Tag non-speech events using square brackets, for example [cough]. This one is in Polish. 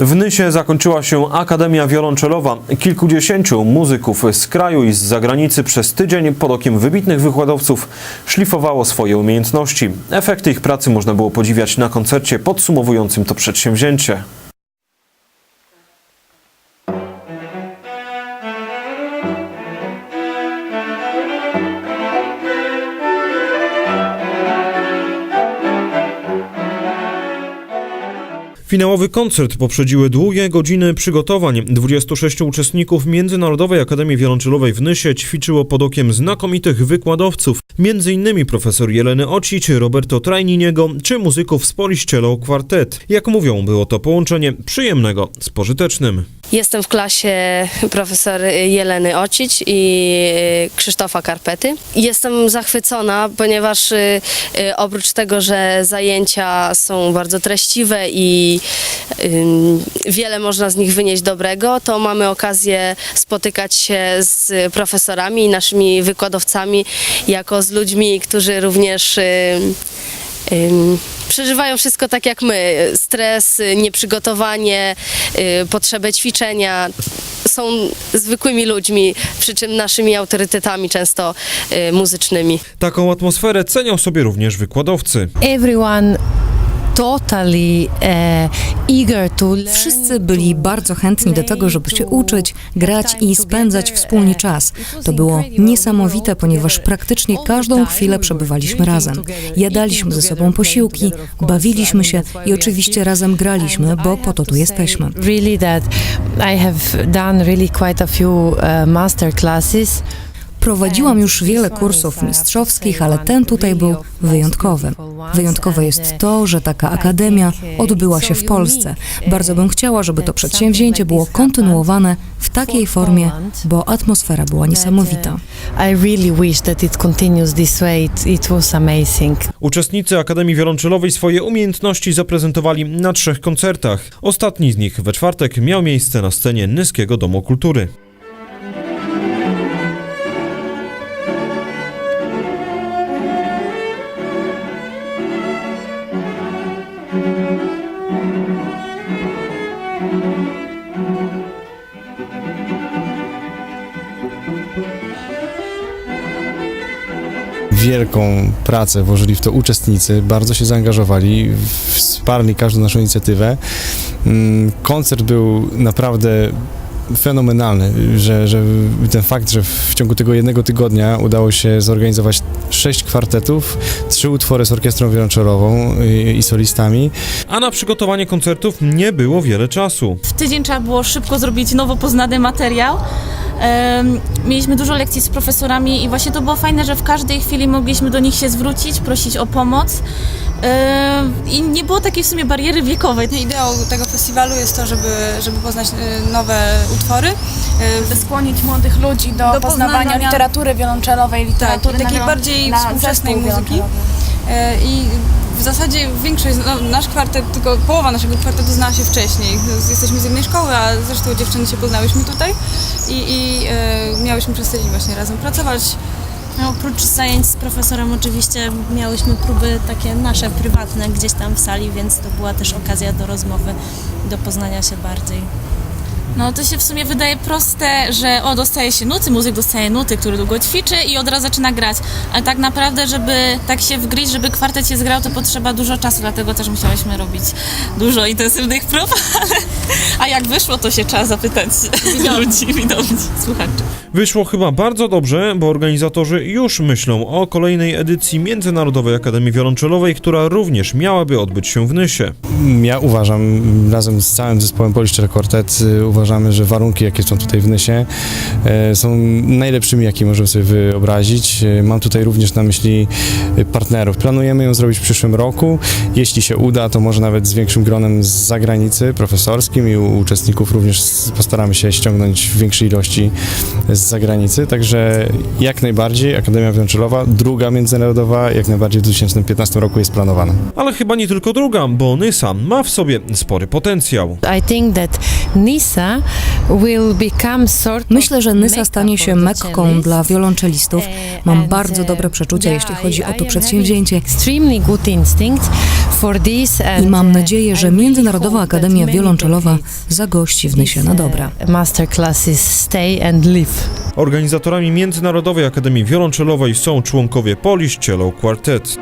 W Nysie zakończyła się Akademia Wiolonczelowa. Kilkudziesięciu muzyków z kraju i z zagranicy przez tydzień pod okiem wybitnych wykładowców szlifowało swoje umiejętności. Efekty ich pracy można było podziwiać na koncercie podsumowującym to przedsięwzięcie. Finałowy koncert poprzedziły długie godziny przygotowań. 26 uczestników Międzynarodowej Akademii Wiolonczelowej w Nysie ćwiczyło pod okiem znakomitych wykładowców, m.in. profesor Jeleny Ocić, Roberto Trajniniego czy muzyków z Poliścielo Quartet. Jak mówią, było to połączenie przyjemnego z pożytecznym. Jestem w klasie profesor Jeleny Ocić i Krzysztofa Karpety. Jestem zachwycona, ponieważ y, y, oprócz tego, że zajęcia są bardzo treściwe i wiele można z nich wynieść dobrego, to mamy okazję spotykać się z profesorami i naszymi wykładowcami jako z ludźmi, którzy również y, przeżywają wszystko tak jak my. Stres, nieprzygotowanie, y, potrzebę ćwiczenia. Są zwykłymi ludźmi, przy czym naszymi autorytetami często y, muzycznymi. Taką atmosferę cenią sobie również wykładowcy. everyone totally uh, eager to learn. Wszyscy byli bardzo chętni do tego, żeby się uczyć, grać i spędzać wspólnie czas. To było niesamowite, ponieważ praktycznie każdą chwilę przebywaliśmy razem. Jadaliśmy ze sobą posiłki, bawiliśmy się i oczywiście razem graliśmy, bo po to tu jesteśmy. Really that I have done really quite a few uh, master classes. Prowadziłam już wiele kursów mistrzowskich, ale ten tutaj był wyjątkowy. Wyjątkowe jest to, że taka akademia odbyła się w Polsce. Bardzo bym chciała, żeby to przedsięwzięcie było kontynuowane w takiej formie, bo atmosfera była niesamowita. Uczestnicy Akademii Wiolonczelowej swoje umiejętności zaprezentowali na trzech koncertach. Ostatni z nich we czwartek miał miejsce na scenie Nyskiego Domu Kultury. Wielką pracę włożyli w to uczestnicy, bardzo się zaangażowali, wsparli każdą naszą inicjatywę. Mm, Koncert był naprawdę fenomenalny, że, że ten fakt, że w ciągu tego jednego tygodnia udało się zorganizować sześć kwartetów, trzy utwory z orkiestrą wiolonczelową i, i solistami. A na przygotowanie koncertów nie było wiele czasu. W tydzień trzeba było szybko zrobić nowo poznany materiał. Mieliśmy dużo lekcji z profesorami i właśnie to było fajne, że w każdej chwili mogliśmy do nich się zwrócić, prosić o pomoc. I nie było takiej w sumie bariery wiekowej. Ideą tego festiwalu jest to, żeby, żeby poznać y, nowe utwory. y, by skłonić młodych ludzi do, Do poznawania poznawania- literatury wiolonczelowej, Tak, literatury takiej na, bardziej współczesnej muzyki. y, I w zasadzie większość, no, nasz kwartet, tylko połowa naszego kwartetu znała się wcześniej. Jesteśmy z jednej szkoły, a zresztą dziewczyny się poznałyśmy tutaj i, i y, miałyśmy przez tydzień właśnie razem pracować. No, oprócz zajęć z profesorem oczywiście miałyśmy próby takie nasze, prywatne gdzieś tam w sali, więc to była też okazja do rozmowy, do poznania się bardziej. No to się w sumie wydaje proste, że o, dostaje się nuty, muzyk dostaje nuty, który długo ćwiczy i od razu zaczyna grać. Ale tak naprawdę, żeby tak się wgryźć, żeby kwartet się zgrał, to potrzeba dużo czasu, dlatego też musiałyśmy robić dużo intensywnych [laughs] prób, ale, a jak wyszło, to się trzeba zapytać ludzi, widowni, słuchaczy. Wyszło chyba bardzo dobrze, bo organizatorzy już myślą o kolejnej edycji Międzynarodowej Akademii Wiolonczelowej, która również miałaby odbyć się w Nysie. Ja uważam, razem z całym zespołem Poliszczer Quartet, y, uważamy, że warunki, jakie są tutaj w Nysie, są najlepszymi, jakie możemy sobie wyobrazić. E, Mam tutaj również na myśli partnerów. Planujemy ją zrobić w przyszłym roku. Jeśli się uda, to może nawet z większym gronem z zagranicy, profesorskim i u uczestników również postaramy się ściągnąć w większej ilości z zagranicy, także jak najbardziej Akademia Wiolonczelowa, druga międzynarodowa, jak najbardziej w 2015 roku jest planowana. Ale chyba nie tylko druga, bo Nysa ma w sobie spory potencjał. I think that NISA will become sort of Myślę, że Nysa mecca stanie się mekką dla wiolonczelistów. Mam And, bardzo uh, dobre przeczucia, jeśli chodzi o to przedsięwzięcie. I mam uh, nadzieję, że Międzynarodowa Akademia Wiolonczelowa zagości w Nysie na dobre. Masterclasses stay and live. Organizatorami Międzynarodowej Akademii Wiolonczelowej są członkowie Polish Cello Quartet.